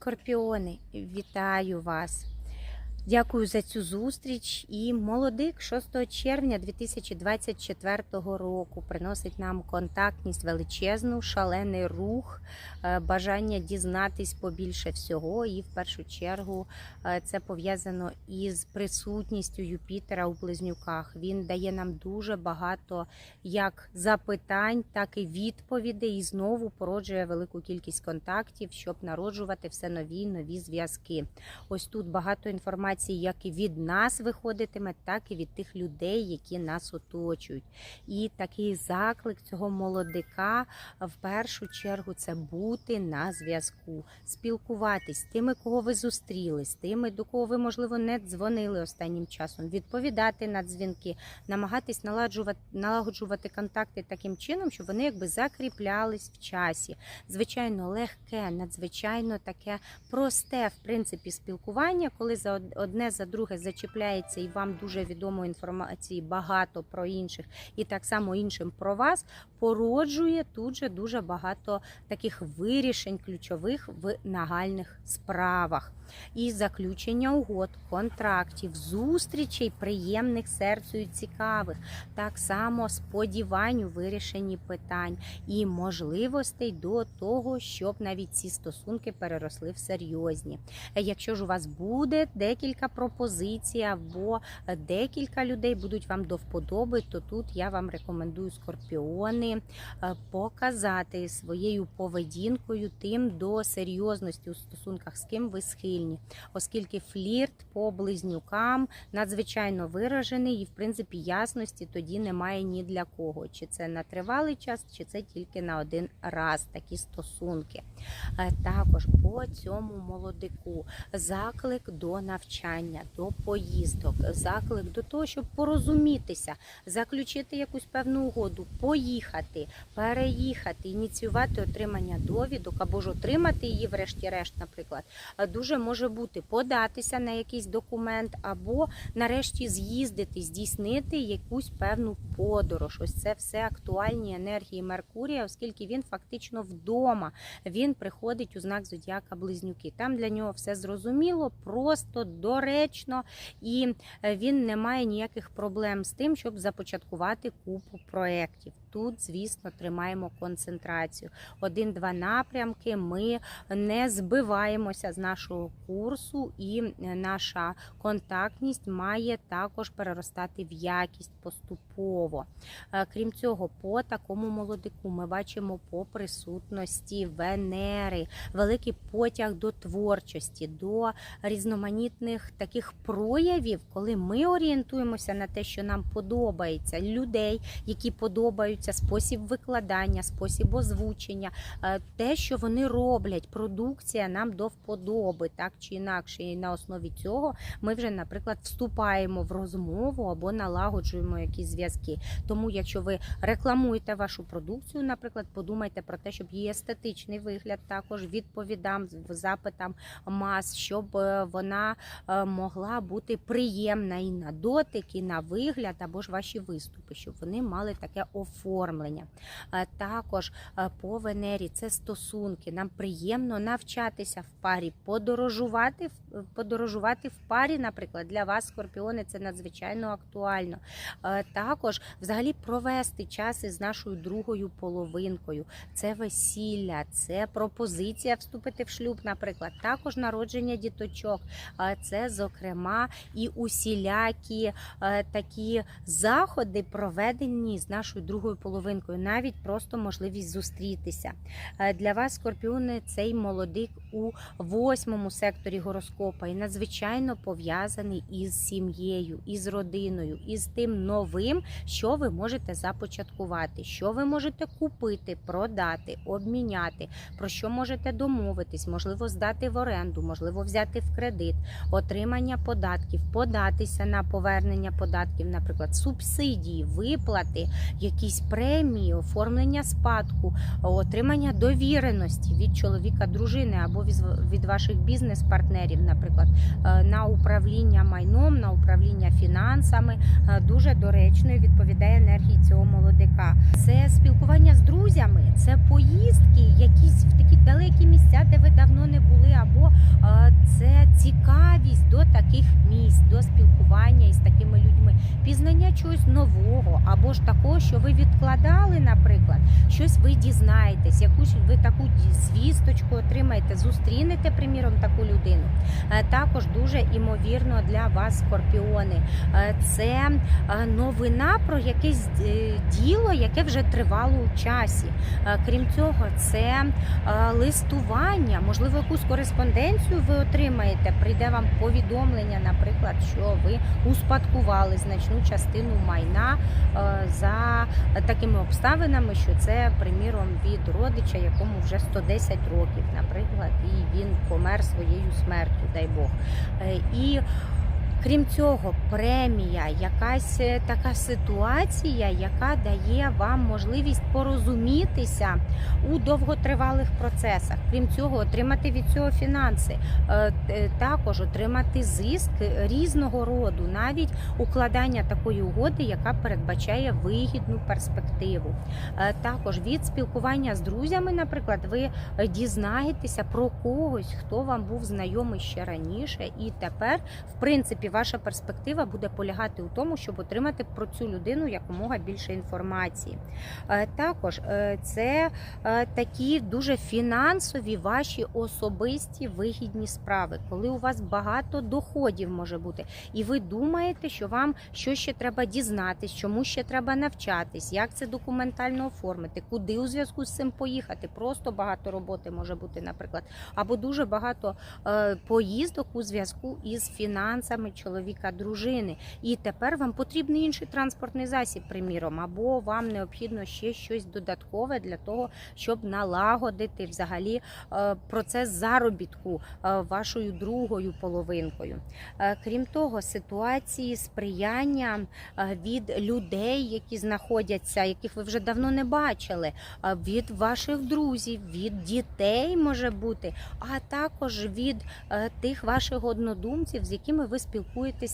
скорпіони, вітаю вас! Дякую за цю зустріч. І молодик 6 червня 2024 року приносить нам контактність величезну, шалений рух, е, бажання дізнатись побільше всього. І в першу чергу е, це пов'язано із присутністю Юпітера у близнюках. Він дає нам дуже багато як запитань, так і відповідей, і знову породжує велику кількість контактів, щоб народжувати все нові нові зв'язки. Ось тут багато інформації, як і від нас виходитиме, так і від тих людей, які нас оточують. І такий заклик цього молодика в першу чергу це бути на зв'язку, спілкуватись з тими, кого ви зустріли, з тими, до кого ви, можливо, не дзвонили останнім часом, відповідати на дзвінки, намагатись наладжувати, налагоджувати контакти таким чином, щоб вони якби закріплялись в часі. Звичайно, легке, надзвичайно таке просте, в принципі, спілкування, коли за одне за друге зачіпляється і вам дуже відомо інформації багато про інших, і так само іншим про вас, породжує тут же дуже багато таких вирішень ключових в нагальних справах. І заключення угод, контрактів, зустрічей, приємних серцю і цікавих, так само сподівань у вирішенні питань і можливостей до того, щоб навіть ці стосунки переросли в серйозні. Якщо ж у вас буде декілька пропозицій або е, декілька людей будуть вам до вподоби, то тут я вам рекомендую скорпіони е, показати своєю поведінкою тим до серйозності у стосунках, з ким ви схильні, оскільки флірт по близнюкам надзвичайно виражений, і в принципі ясності тоді немає ні для кого. Чи це на тривалий час, чи це тільки на один раз такі стосунки. Е, Також по цьому молодику заклик до навчання, до поїздок, заклик до того, щоб порозумітися, заключити якусь певну угоду, поїхати, переїхати, ініціювати отримання довідок або ж отримати її, врешті-решт, наприклад, Е, дуже може бути податися на якийсь документ, або нарешті з'їздити, здійснити якусь певну подорож. Ось це все актуальні енергії Меркурія, оскільки він фактично вдома. Він приходить у знак зодіака Близнюки. Там для нього все зрозуміло, просто доречно, і е, він не має ніяких проблем з тим, щоб започаткувати купу проєктів. Тут, звісно, тримаємо концентрацію. Один-два напрямки. Ми не збиваємося з нашого курсу, і е, наша контактність має також переростати в якість поступово. Е, Крім цього, по такому молодику ми бачимо по присутності Венери, великий потяг до творчості, до різноманітних таких проявів, коли ми орієнтуємося на те, що нам подобається, людей, які подобаються, спосіб викладання, спосіб озвучення, е, те, що вони роблять, продукція нам до вподоби, так чи інакше. І на основі цього ми вже, наприклад, вступаємо в розмову або налагоджуємо якісь зв'язки. Тому, якщо ви рекламуєте вашу продукцію, наприклад, подумайте про те, щоб її естетичний вигляд також відповідам запитам мас, щоб е, вона е, могла бути приємна і на дотик, і на вигляд, або ж ваші виступи, щоб вони мали таке оформлення. Е, Також е, по Венері це стосунки. Нам приємно навчатися в парі, подорожувати в- подорожувати в парі, наприклад, для вас, скорпіони, це надзвичайно актуально. Е, Також взагалі провести час із нашою другою половинкою. Це весілля, це пропозиція вступити в шлюб, наприклад, також народження діточок. Е, Це, зокрема, і усілякі е, такі заходи, проведені з нашою другою половинкою, навіть просто можливість зустрітися. Е, Для вас, скорпіони, цей молодик у восьмому секторі гороскопа і надзвичайно пов'язаний із сім'єю, із родиною, із тим новим, що ви можете започаткувати, що ви можете купити, продати, обміняти, про що можете домовитись, можливо, здати в оренду, можливо, взяти в кредит, отримання податків, податися на повернення податків, наприклад, субсидії, виплати, якісь премії, оформлення спадку, отримання довіреності від чоловіка, дружини або від- ваших бізнес-партнерів, наприклад, е, на управління майном, на управління фінансами, е, дуже доречно і відповідає енергії цього молодика. Це спілкування з друзями, це поїздки, якісь в такі далекі місця, де ви давно не були, або нових місць, до спілкування із такими людьми, пізнання чогось нового, або ж такого, що ви відкладали, наприклад, щось ви дізнаєтесь, якусь ви таку звісточку отримаєте, зустрінете, приміром, таку людину. Е, Також дуже імовірно для вас, скорпіони, е, це е, новина про якесь діло, яке вже тривало у часі. Крім цього, це листування, можливо, якусь кореспонденцію ви отримаєте. Прийде вам повідомлення, наприклад, що ви успадкували значну частину майна е, за такими обставинами, що це, приміром, від родича, якому вже 110 років, наприклад, і він помер своєю смертю, дай Бог. Е, І Крім цього, премія, якась е, така ситуація, яка дає вам можливість порозумітися у довготривалих процесах. Крім цього, отримати від цього фінанси, Е, також отримати зиск різного роду, навіть укладання такої угоди, яка передбачає вигідну перспективу. Е, Також від спілкування з друзями, наприклад, ви е, дізнаєтеся про когось, хто вам був знайомий ще раніше, і тепер, в принципі, ваша перспектива буде полягати у тому, щоб отримати про цю людину якомога більше інформації. Е, Також е, це е, такі дуже фінансові ваші особисті вигідні справи, коли у вас багато доходів може бути, і ви думаєте, що вам що ще треба дізнатись, чому ще треба навчатись, як це документально оформити, куди у зв'язку з цим поїхати. Просто багато роботи може бути, наприклад, або дуже багато поїздок у зв'язку із фінансами чоловіка, дружини. І тепер вам потрібен інший транспортний засіб, приміром, або вам необхідно ще щось додаткове для того, щоб налагодити взагалі е, процес заробітку е, вашою другою половинкою. Е, Крім того, ситуації сприяння від людей, які знаходяться, яких ви вже давно не бачили, від ваших друзів, від дітей може бути, а також від тих ваших однодумців, з якими ви спілкуєтеся,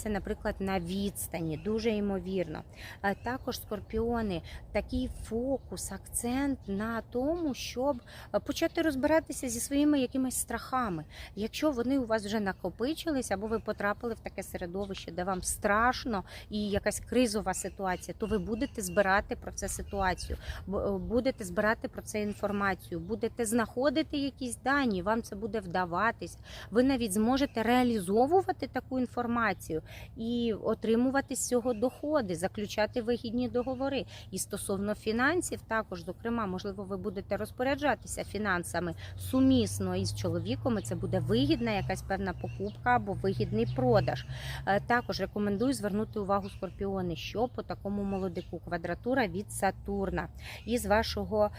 наприклад, на відстані, дуже ймовірно. Е, Також скорпіони, такий фокус, акцент на тому, щоб е, почати розбиратися зі своїми якимись страхами. Якщо вони у вас вже накопичились, або ви потрапили в таке середовище, де вам страшно і якась кризова ситуація, то ви будете збирати про це ситуацію, е, будете збирати про це інформацію, будете знаходити якісь дані, вам це буде вдаватись. Ви навіть зможете реалізовувати таку інформацію і отримувати з цього доходи, заключати вигідні договори. І стосовно фінансів, також, зокрема, можливо, ви будете розпоряджатися фінансами сумісно із чоловіком. і Це буде вигідна якась певна покупка або вигідний продаж. Е, Також рекомендую звернути увагу скорпіони, що по такому молодику квадратура від Сатурна із вашого.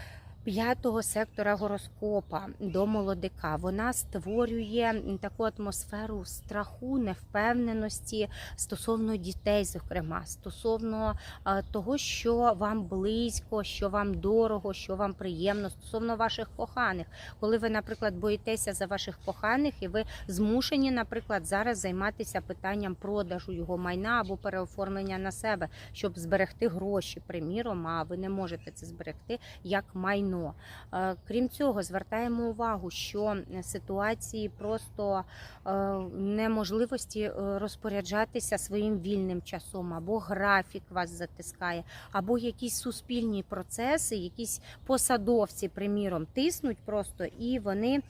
П'ятого сектора гороскопа до молодика вона створює таку атмосферу страху, невпевненості стосовно дітей, зокрема, стосовно е, того, що вам близько, що вам дорого, що вам приємно, стосовно ваших коханих. Коли ви, наприклад, боїтеся за ваших коханих, і ви змушені, наприклад, зараз займатися питанням продажу його майна або переоформлення на себе, щоб зберегти гроші, приміром, а ви не можете це зберегти як майно. Е, Крім цього, звертаємо увагу, що ситуації просто е, неможливості е, розпоряджатися своїм вільним часом, або графік вас затискає, або якісь суспільні процеси, якісь посадовці, приміром, тиснуть просто і вони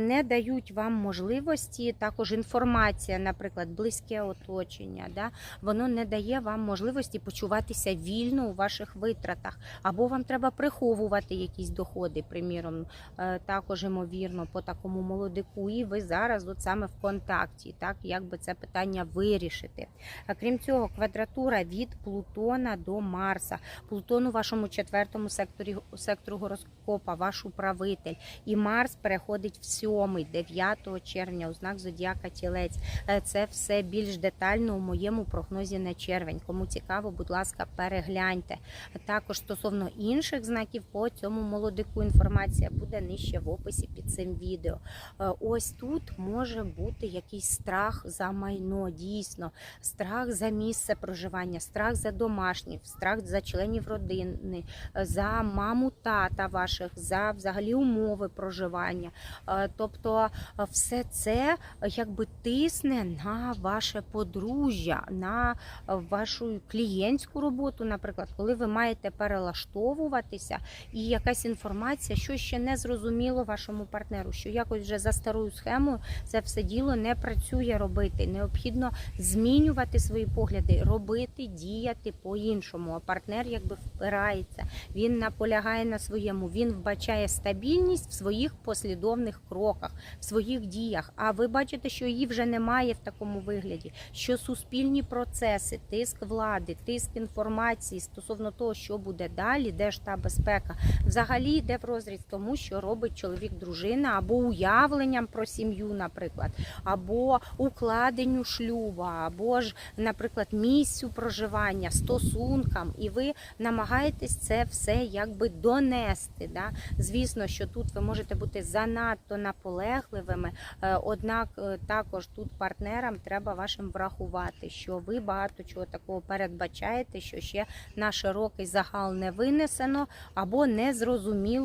не дають вам можливості. Також інформація, наприклад, близьке оточення, да, воно не дає вам можливості почуватися вільно у ваших витратах, або вам треба приховувати якісь доходи, приміром, е, також ймовірно по такому молодику, і ви зараз от саме в контакті, так як би це питання вирішити. А крім цього, квадратура від Плутона до Марса. Плутон у вашому четвертому секторі сектору гороскопа, ваш управитель. І Марс переходить в сьомий, 9 червня, у знак Зодіака Тілець. Е, Це все більш детально у моєму прогнозі на червень. Кому цікаво, будь ласка, перегляньте. Також стосовно інших знаків по цьому молодику інформація буде нижче в описі під цим відео. Е, Ось тут може бути якийсь страх за майно, дійсно, страх за місце проживання, страх за домашніх, страх за членів родини, е, за маму тата ваших, за взагалі умови проживання. Е, Тобто все це якби тисне на ваше подружжя, на вашу клієнтську роботу, наприклад, коли ви маєте перелаштовуватися, і якась інформація, що ще не зрозуміло вашому партнеру, що якось вже за старою схемою це все діло не працює робити. Необхідно змінювати свої погляди, робити, діяти по-іншому. А партнер якби впирається, він наполягає на своєму, він вбачає стабільність в своїх послідовних кроках, в своїх діях. А ви бачите, що її вже немає в такому вигляді, що суспільні процеси, тиск влади, тиск інформації стосовно того, що буде далі, де ж та безпека, взагалі йде в розріз тому, що робить чоловік, дружина, або уявленням про сім'ю, наприклад, або укладенню шлюба, або ж, наприклад, місцю проживання, стосункам, і ви намагаєтесь це все якби донести. Да? Звісно, що тут ви можете бути занадто наполегливими, е, однак е, також тут партнерам треба вашим врахувати, що ви багато чого такого передбачаєте, що ще на широкий загал не винесено або не зрозуміло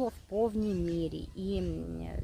в повній мірі. І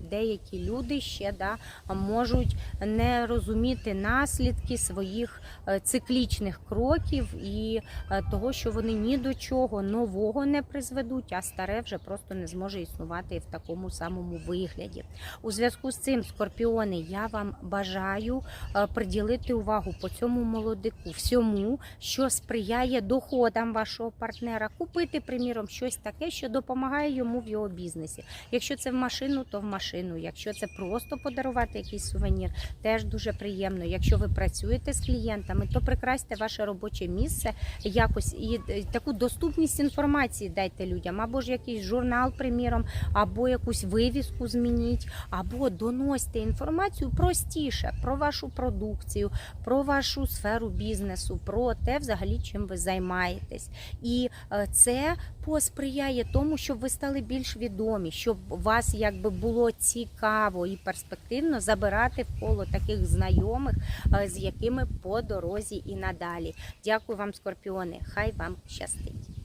деякі люди ще да, можуть не розуміти наслідки своїх е, циклічних кроків і е, того, що вони ні до чого нового не призведуть, а старе вже просто не зможе існувати в такому самому вигляді. У зв'язку з цим, скорпіони, я вам бажаю е, приділити увагу по цьому молодику, всьому, що сприяє доходам вашого партнера, купити, приміром, щось таке, що допомагає йому в його бізнесі. Якщо це в машину, то в машину. Якщо це просто подарувати якийсь сувенір, теж дуже приємно. Якщо ви працюєте з клієнтами, то прикрасьте ваше робоче місце якось і е, таку доступність інформації дайте людям, або ж якийсь журнал, приміром, або якусь вивіску змініть, або доносьте інформацію простіше про вашу продукцію, про вашу сферу бізнесу, про те, взагалі, чим ви займаєтесь. І е, це посприяє тому, щоб ви стали більш відомі, щоб вас якби було цікаво і перспективно забирати в коло таких знайомих, е, з якими по дорозі і надалі. Дякую вам, скорпіони. Хай вам щастить.